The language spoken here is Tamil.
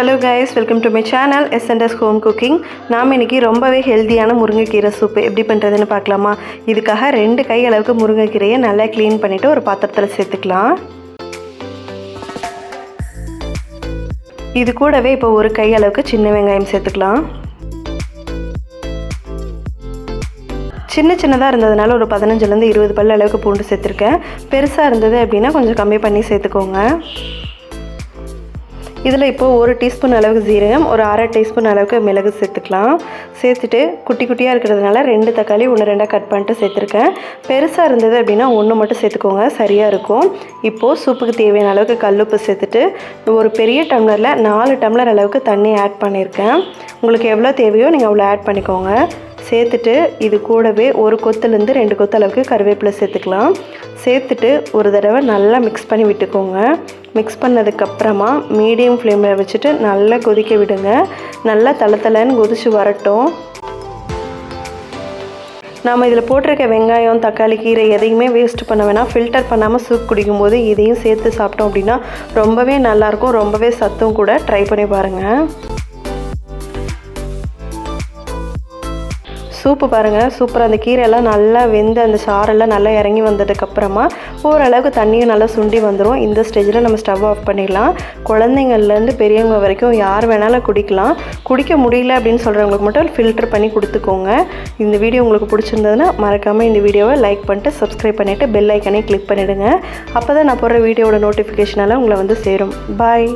Hello guys welcome to my channel SNS home cooking நாம் இன்றைக்கி ரொம்பவே ஹெல்த்தியான முருங்கைக்கீரை சூப்பு எப்படி பண்ணுறதுன்னு பார்க்கலாமா? இதுக்காக ரெண்டு கை அளவுக்கு முருங்கைக்கீரையை நல்லா க்ளீன் பண்ணிவிட்டு ஒரு பாத்திரத்தில் சேர்த்துக்கலாம். இது கூடவே இப்போ ஒரு கை அளவுக்கு சின்ன வெங்காயம் சேர்த்துக்கலாம். சின்ன சின்னதாக இருந்ததுனால ஒரு பதினஞ்சுலேருந்து இருபது பல்லு அளவுக்கு பூண்டு சேர்த்துருக்கேன். பெருசாக இருந்தது அப்படின்னா கொஞ்சம் கம்மி பண்ணி சேர்த்துக்கோங்க. இதில் இப்போது ஒரு டீஸ்பூன் அளவுக்கு ஜீரகம் ஒரு அரை டீஸ்பூன் அளவுக்கு மிளகு சேர்த்துக்கலாம். சேர்த்துட்டு குட்டி குட்டியாக இருக்கிறதுனால ரெண்டு தக்காளி ஒன்று ரெண்டாக கட் பண்ணிட்டு சேர்த்துருக்கேன். பெருசாக இருந்தது அப்படின்னா ஒன்று மட்டும் சேர்த்துக்கோங்க சரியாக இருக்கும். இப்போது சூப்புக்கு தேவையான அளவுக்கு கல்லுப்பு சேர்த்துட்டு ஒரு பெரிய டம்ளரில் நாலு டம்ளர் அளவுக்கு தண்ணி ஆட் பண்ணியிருக்கேன். உங்களுக்கு எவ்வளோ தேவையோ நீங்கள் அவ்வளோ ஆட் பண்ணிக்கோங்க. சேர்த்துட்டு இது கூடவே ஒரு கொத்துலேருந்து ரெண்டு கொத்து அளவுக்கு கருவேப்பிலை சேர்த்துக்கலாம். சேர்த்துட்டு ஒரு தடவை நல்லா மிக்ஸ் பண்ணி விட்டுக்கோங்க. மிக்ஸ் பண்ணதுக்கப்புறமா மீடியம் ஃப்ளேமில் வச்சுட்டு நல்லா கொதிக்க விடுங்க. நல்லா தலை கொதிச்சு வரட்டும். நாம் இதில் போட்டிருக்க வெங்காயம் தக்காளி கீரை எதையுமே வேஸ்ட் பண்ண வேணாம். ஃபில்டர் பண்ணாமல் சூப் குடிக்கும்போது இதையும் சேர்த்து சாப்பிட்டோம் அப்படின்னா ரொம்பவே நல்லாயிருக்கும் ரொம்பவே சத்தும் கூட. ட்ரை பண்ணி பாருங்கள் சூப்பு பாருங்கள் சூப்பராக அந்த கீரையெல்லாம் நல்லா வெந்து அந்த சாரெல்லாம் நல்லா இறங்கி வந்ததுக்கப்புறமா ஓரளவுக்கு தண்ணியும் நல்லா சுண்டி வந்துடும் இந்த ஸ்டேஜில் நம்ம ஸ்டவ் ஆஃப் பண்ணிடலாம். குழந்தைங்கள்லேருந்து பெரியவங்க வரைக்கும் யார் வேணாலும் குடிக்கலாம். குடிக்க முடியல அப்படின்னு சொல்கிறவங்களுக்கு மட்டும் ஃபில்டர் பண்ணி கொடுத்துக்கோங்க. இந்த வீடியோ உங்களுக்கு பிடிச்சிருந்ததுன்னா மறக்காமல் இந்த வீடியோவை லைக் பண்ணிட்டு சப்ஸ்கிரைப் பண்ணிவிட்டு பெல் ஐக்கனே கிளிக் பண்ணிவிடுங்க அப்போ தான் நான் போடுற வீடியோட நோட்டிஃபிகேஷனால் உங்களை வந்து சேரும். பாய்